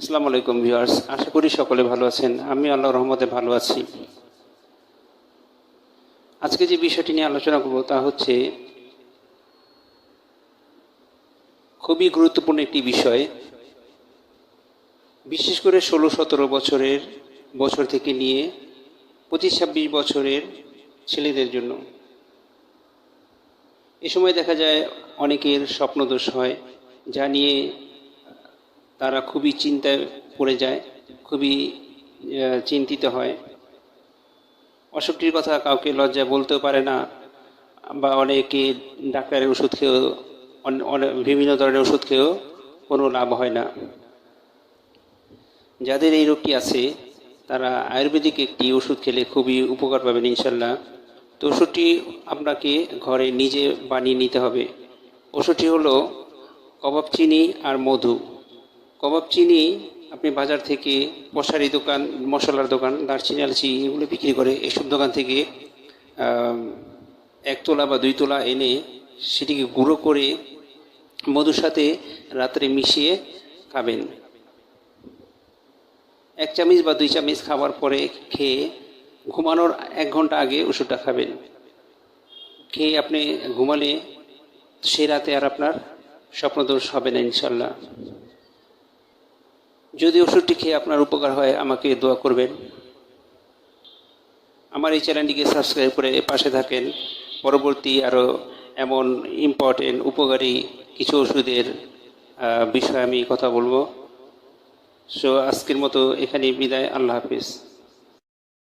আসসালামু আলাইকুম ভিউয়ার্স, আশা করি সকলে ভালো আছেন। আমি আল্লাহ রহমতে ভালো আছি। আজকে যে বিষয়টি নিয়ে আলোচনা করব তা হচ্ছে খুবই গুরুত্বপূর্ণ একটি বিষয়। বিশেষ করে ষোলো সতেরো বছরের বছর থেকে নিয়ে পঁচিশ ছাব্বিশ বছরের ছেলেদের জন্য। এ সময় দেখা যায় অনেকের স্বপ্নদোষ হয়, যা নিয়ে তারা খুবই চিন্তায় পড়ে যায়, খুবই চিন্তিত হয়। অসুখটির কথা কাউকে লজ্জা বলতেও পারে না, বা অনেকে ডাক্তারের ওষুধ খেয়েও, অন- অনে- বিভিন্ন ধরনের ওষুধ খেয়েও কোনো লাভ হয় না। যাদের এই রোগটি আছে, তারা আয়ুর্বেদিক একটি ওষুধ খেলে খুবই উপকার পাবেন ইনশাল্লাহ তো ওষুধটি আপনাকে ঘরে নিজে বানিয়ে নিতে হবে। ওষুধটি হলো কবাব চিনি আর মধু। কবাব চিনি আপনি বাজার থেকে মশারি দোকান, মশলার দোকান, দারচিনি, আলচি এগুলো বিক্রি করে এসব দোকান থেকে এক তোলা বা দুই তোলা এনে সেটিকে গুঁড়ো করে মধুর সাথে রাত্রে মিশিয়ে খাবেন। এক চামচ বা দুই চামচ খাওয়ার পরে খেয়ে ঘুমানোর এক ঘণ্টা আগে ওষুধটা খাবেন। খেয়ে আপনি ঘুমালে সেই রাতে আর আপনার স্বপ্নদোষ হবে না ইনশাল্লাহ। যদি ওষুধটি খেয়ে আপনার উপকার হয়, আমাকে দোয়া করবেন। আমার এই চ্যানেলটিকে সাবস্ক্রাইব করে পাশে থাকেন। পরবর্তী আরও এমন ইম্পর্টেন্ট উপকারী কিছু ওষুধের বিষয়ে আমি কথা বলব। সো আজকের মতো এখানে বিদায়। আল্লাহ হাফিজ।